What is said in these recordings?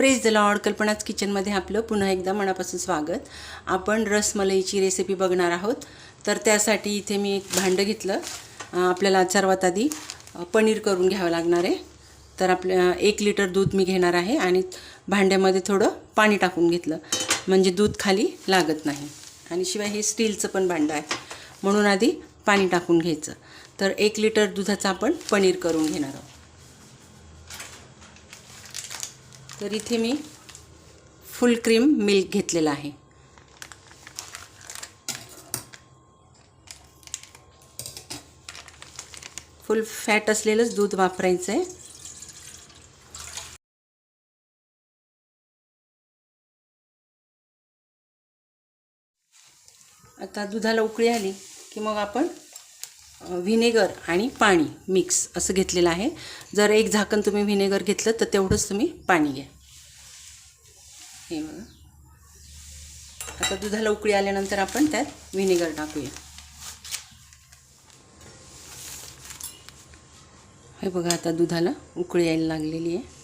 Praise the Lord कल्पनाच किचनमध्ये आपलं पुन्हा एकदा मनापासून स्वागत. आपण रसमलईची रेसिपी बघणार आहोत. तर त्यासाठी इथे मी एक भांडं घेतलं. आपल्याला सर्वात आधी पनीर करून घ्यावं लागणार आहे. तर आपल्या एक लिटर दूध मी घेणार आहे आणि भांड्यामध्ये थोडं पाणी टाकून घेतलं. म्हणजे दूध खाली लागत नाही. आणि शिवाय हे स्टीलचं पण भांडं आहे. म्हणून आधी पाणी टाकून घ्यायचं. तर एक लिटर दुधाचं आपण पनीर करून घेणार आहोत. तर इथे मी फुल क्रीम मिल्क घेतलेलं आहे. फुल फॅट असलेलंच दूध वापरायचं आहे आता दुधाला उकळी आली की मग आपण व्हिनेगर आणि पाणी मिक्स असं घेतलेलं आहे. जर एक झाकण तुम्ही व्हिनेगर घेतलं तर तेवढंच तुम्ही पाणी घ्या. हे बघा. आता दुधाला उकळी आल्यानंतर आपण त्यात व्हिनेगर टाकूया. हे बघा आता दुधाला उकळी यायला लागलेली आहे.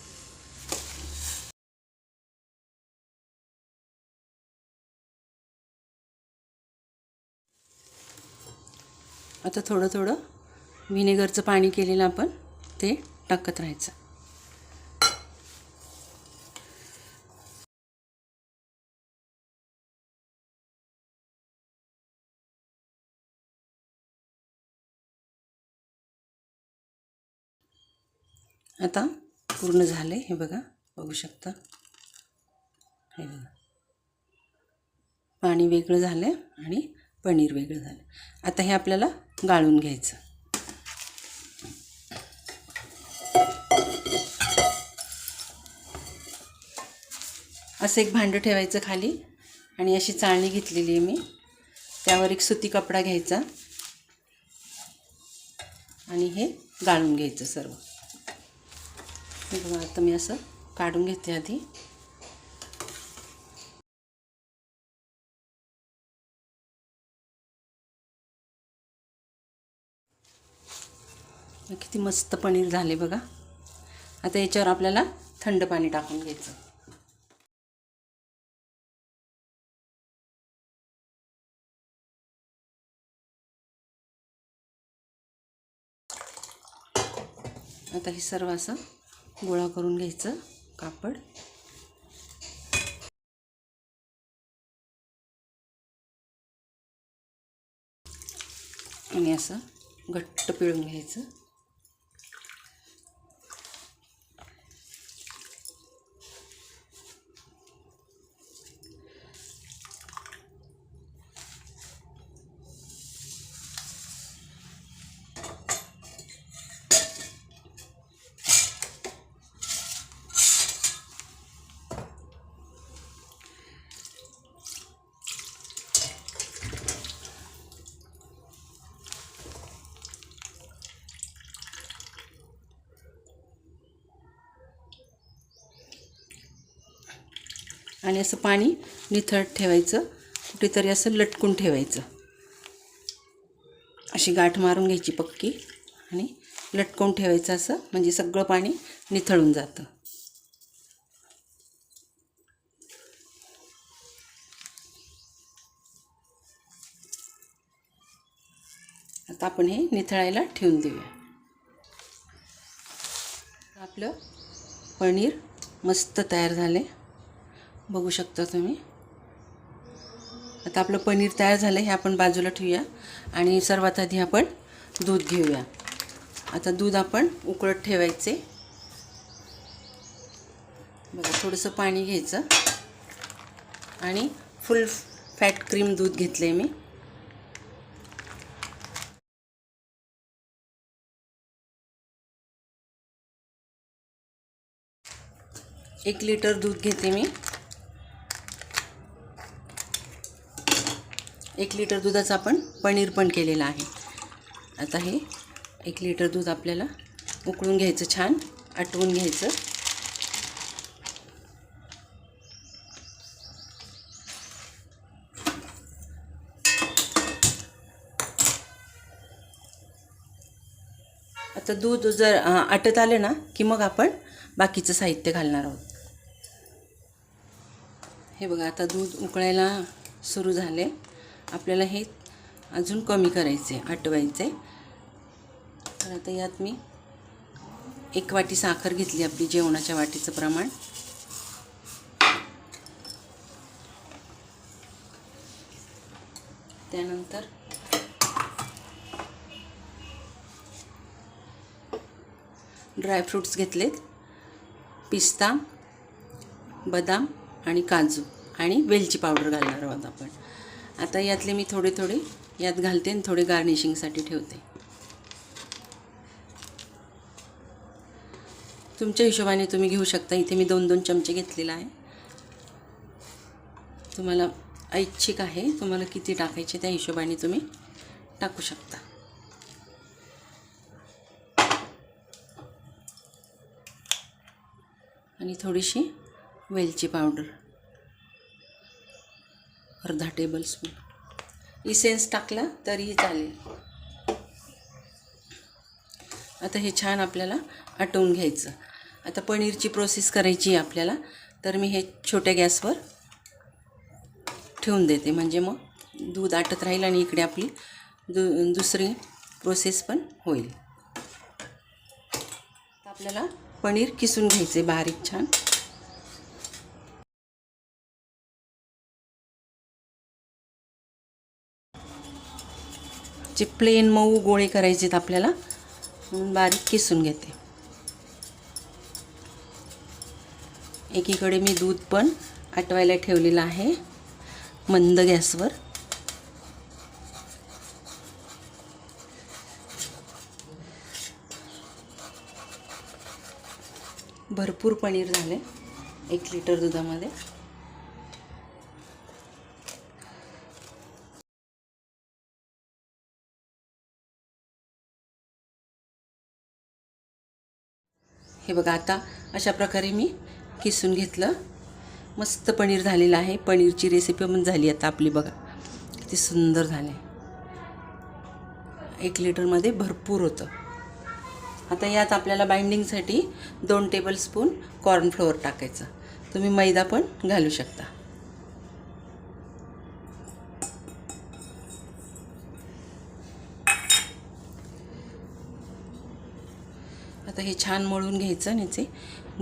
आता थोडं थोडं व्हिनेगरचं पाणी केलेलं आपण ते टाकत राहायचं. आता पूर्ण झालं हे बघा बघू शकता. हे बघा. पाणी वेगळं झालं आणि पनीर वेगळं झालं आता हे आपल्याला गाळून घ्यायचं. असं एक भांडं ठेवायचं खाली आणि अशी चाळणी घेतलेली आहे मी. त्यावर एक सुती कपडा घ्यायचा आणि हे गाळून घ्यायचं सर्व. बघा आता मी असं काढून घेते आधी. किती मस्त पनीर झाले बघा. आता याच्यावर आपल्याला थंड पाणी टाकून घ्यायचं. आता हे सर्व असं गोळा करून घ्यायचं कापड. आणि असं घट्ट पिळून घ्यायचं. आणि असं पाणी निथळत ठेवायचं. कुठेतरी असं लटकून ठेवायचं. अशी गाठ मारून घ्यायची पक्की आणि लटकून ठेवायचं असं म्हणजे सगळं पाणी निथळून जातं. आता आपण हे निथळायला ठेवून देऊया. आपलं पनीर मस्त तयार झाले. बघू शकता तुम्ही. आता आपलं पनीर तयार झालं हे आपण बाजूला ठेवूया. आणि सर्वात आधी आपण दूध घेऊया. आता दूध आपण उकळत ठेवायचे. बघा थोडंसं पाणी घ्यायचं. आणि फुल फॅट क्रीम दूध घेतलं आहे मी. एक लिटर दूध घेते मी. एक लिटर दुधाचं आपण पनीर पण केलेलं आहे. आता हे एक लिटर दूध आपल्याला उकळून घ्यायचं छान आटवून घ्यायचं. आता दूध जर आटत आलं ना की मग आपण बाकीचं साहित्य घालणार आहोत. हे बघा आता दूध उकळायला सुरू झाले. आपल्याला हे अजून कमी करायचं आहे आटवायचं आहे. तर आता यात मी एक वाटी साखर घेतली आपली जेवणाच्या वाटीचं प्रमाण. त्यानंतर ड्रायफ्रूट्स घेतलेत. पिस्ता बदाम आणि काजू आणि वेलची पावडर घालणार आहोत आपण. आता यातले मी थोडे थोडे यात घालते आणि थोडे गार्निशिंगसाठी ठेवते. तुमच्या हिशोबाने तुम्ही घेऊ शकता. इथे मी दोन दोन चमचे घेतलेला आहे. तुम्हाला ऐच्छिक आहे. तुम्हाला किती टाकायचे त्या हिशोबाने तुम्ही टाकू शकता. आणि थोडीशी वेलची पावडर. अर्धा टेबलस्पून इसेन्स टाकला तरीही चालेल. आता हे छान आपल्याला आटवून घ्यायचं. आता पनीरची प्रोसेस करायची आहे आपल्याला. तर मी हे छोट्या गॅसवर ठेवून देते. म्हणजे मग दूध आटत राहील आणि इकडे आपली दु दुसरी प्रोसेस पण होईल. आपल्याला पनीर किसून घ्यायचे बारीक छान. जे प्लेन मऊ गोळे करायचे आहेत आपल्याला म्हणून बारीक किसून घेते. एकीकडे मी दूध पण आटवायला ठेवलेलं आहे मंद गॅसवर. भरपूर पनीर झाले एक लिटर दुधामध्ये. हे बघा आता अशा प्रकारे मी किसून घेतलं. मस्त पनीर झालेलं आहे. पनीरची रेसिपी पण झाली आता आपली बघा. किती सुंदर झाले. एक लिटरमध्ये भरपूर होतं. आता यात आपल्याला बाइंडिंगसाठी दोन टेबलस्पून कॉर्नफ्लोअर टाकायचं. तुम्ही मैदा पण घालू शकता. आता हे छान मळून घ्यायचं आणि याचे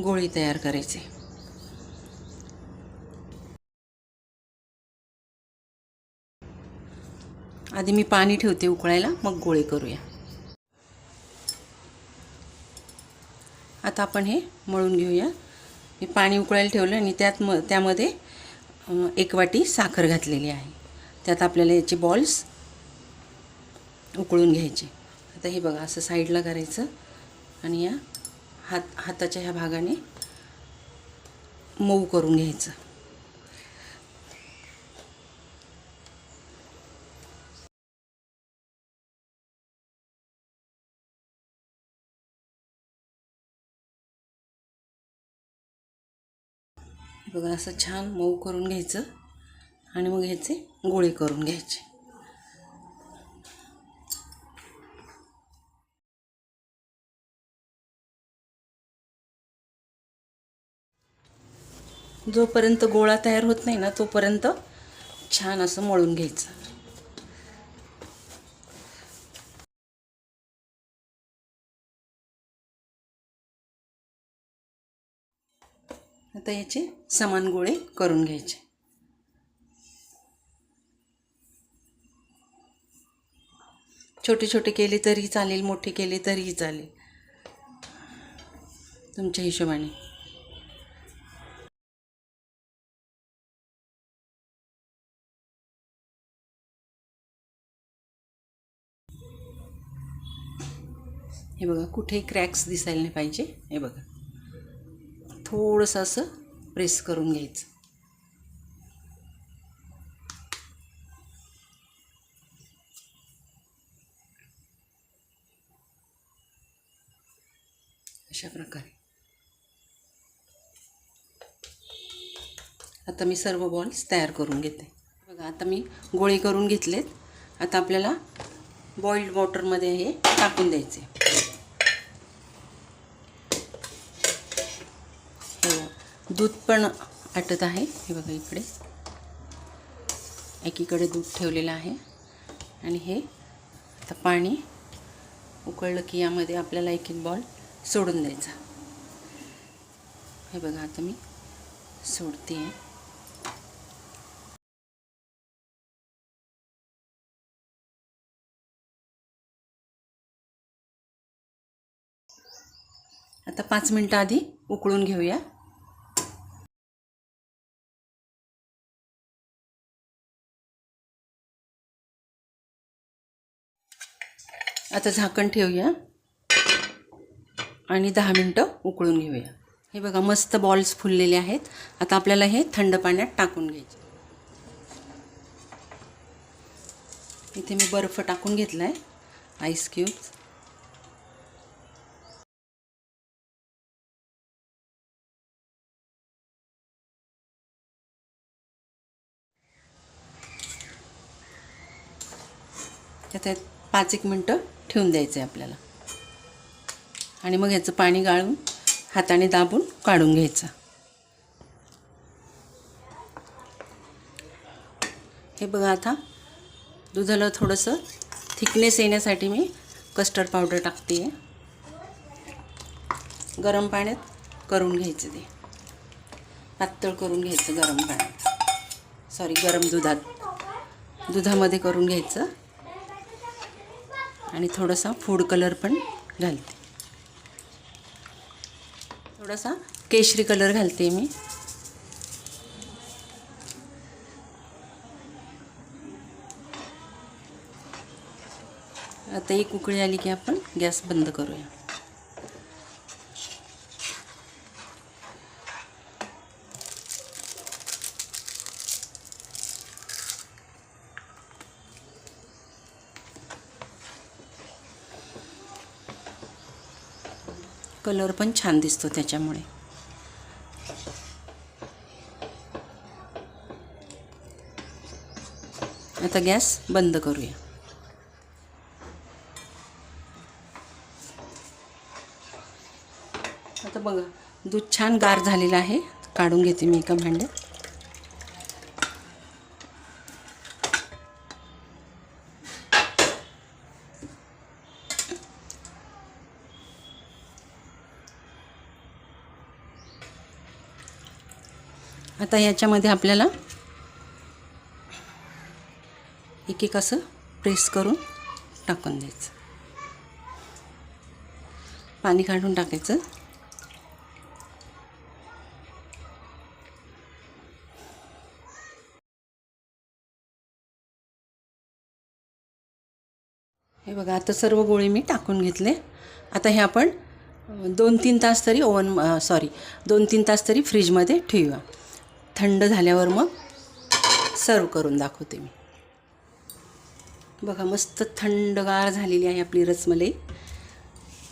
गोळे तयार करायचे. आधी मी पाणी ठेवते उकळायला मग गोळे करूया. आता आपण हे मळून घेऊया. मी पाणी उकळायला ठेवलं आणि त्यात म त्यामध्ये एक वाटी साखर घातलेली आहे. त्यात आपल्याला याचे बॉल्स उकळून घ्यायचे. आता हे बघा असं साईडला करायचं. आणि या हात हाताच्या ह्या भागाने मऊ करून घ्यायचं. बघा असं छान मऊ करून घ्यायचं आणि मग ह्याचे गोळे करून घ्यायचे. जोपर्यंत गोळा तयार होत नाही ना तोपर्यंत छान असं मळून घ्यायचं. आता याचे समान गोळे करून घ्यायचे. छोटे छोटे केले तरी चालेल मोठे केले तरीही चालेल. तुमच्या हिशोबाने. हे बघा कुठेही क्रॅक्स दिसायला नाही पाहिजे. हे बघा. थोडंसं असं प्रेस करून घ्यायचं. अशा प्रकारे. आता मी सर्व बॉल्स तयार करून घेते. बघा आता मी गोळे करून घेतलेत. आता आपल्याला बॉईल्ड वॉटरमध्ये हे टाकून द्यायचे हे बघा. दूध पण आटत आहे. हे बघा इकडे. एकीकडे दूध ठेवलेलं आहे. आणि हे आता पाणी उकळलं की यामध्ये आपल्याला एक एक बॉल सोडून द्यायचा. हे बघा आता मी सोडते. आहे आता पाच मिनटं आधी उकळून घेऊया. आता झाकण ठेवूया. आणि दहा मिनटं उकळून घेऊया. हे बघा मस्त बॉल्स फुललेले आहेत. आता आपल्याला हे थंड पाण्यात टाकून घ्यायचे. इथे मी बर्फ टाकून घेतला आहे आईस क्यूब्स त्यात पाच एक मिनटं ठेवून द्यायचं आहे आपल्याला. आणि मग याचं पाणी गाळून हाताने दाबून काढून घ्यायचं. हे बघा आता दुधाला थोडंसं थिकनेस येण्यासाठी मी कस्टर्ड पावडर टाकते आहे गरम पाण्यात करून घ्यायचं ते. पातळ करून घ्यायचं गरम पाण्यात. सॉरी गरम दुधात. दुधामध्ये करून घ्यायचं. आणि थोडासा फ़ूड कलर पण थोड़ा सा केशरी कलर घलते मी. आता एक उकळी आली कि आप गैस बंद करूया. कलर पण छान दिसतो त्याच्यामुळे. आता गॅस बंद करूया. आता बघा दूध छान गार झालेलं आहे. काढून घेते मी एका भांड्यात. आता याच्यामध्ये आपल्याला एक एक असं प्रेस करून टाकून द्यायचं. पाणी काढून टाकायचं. हे बघा आता सर्व गोळे मी टाकून घेतले. आता हे आपण दोन तीन तास तरी ओव्हन सॉरी दोन तीन तास तरी फ्रीजमध्ये ठेवूया. थंड झाल्यावर मग सर्व करून दाखवते मी. बघा मस्त थंडगार झालेली आहे आपली रसमलाई.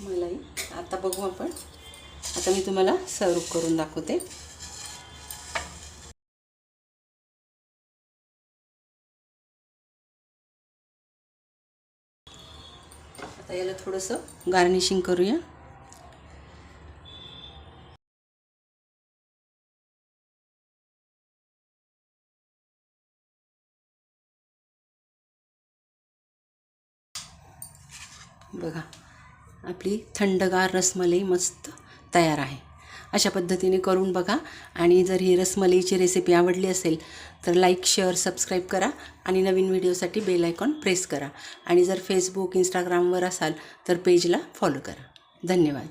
मलाई. आता बघू आपण. आता मी तुम्हाला सर्व करून दाखवते. आता याला थोडंसं गार्निशिंग करूया. बघा. आपली थंडगार रसमलाई मस्त तयार आहे. अशा पद्धतीने करून बघा. आणि जर ही रसमलाईची रेसिपी आवडली असेल तर लाईक शेअर सबस्क्राईब करा आणि नवीन व्हिडिओसाठी बेल आयकॉन प्रेस करा. आणि जर फेसबुक इंस्टाग्रामवर असाल तर पेजला फॉलो करा. धन्यवाद.